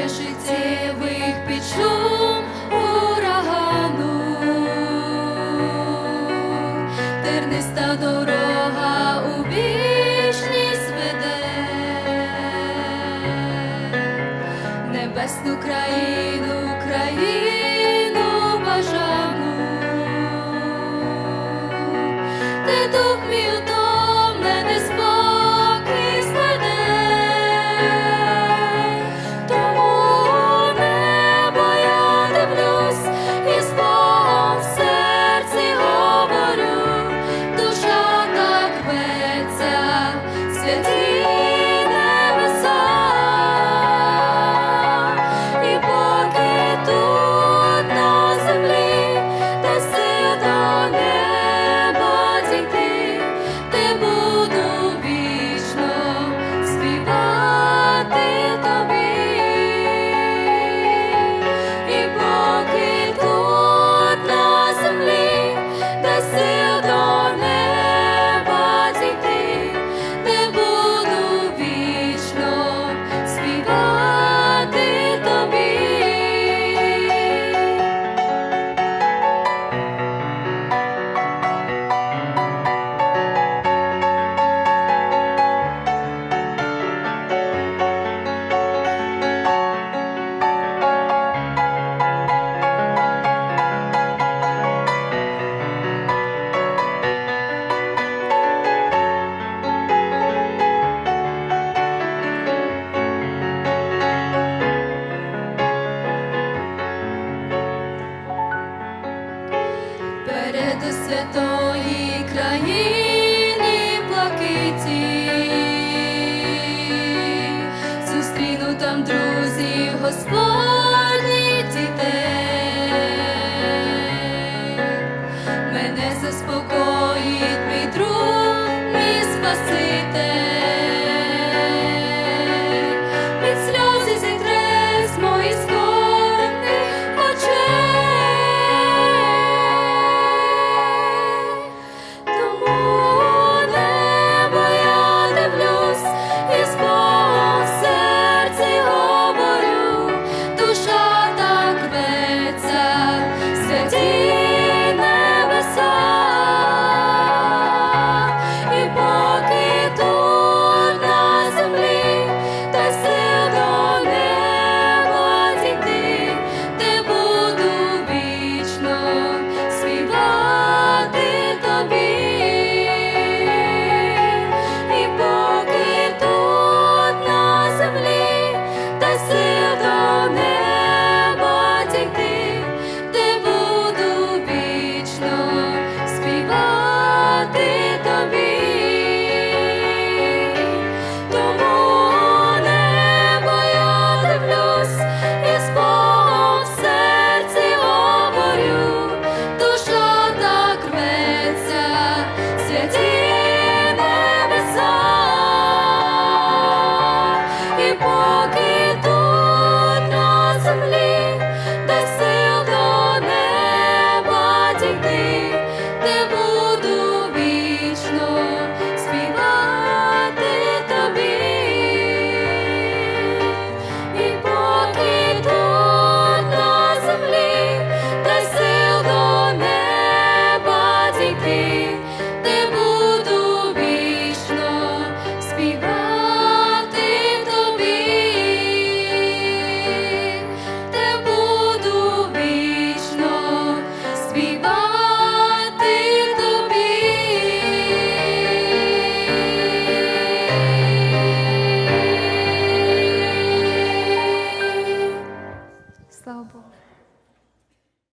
моря життєвих під урагану, терниста дорога у вічність веде, небесну країну, країну. тої країні плакиті, зустріну там друзів Господь.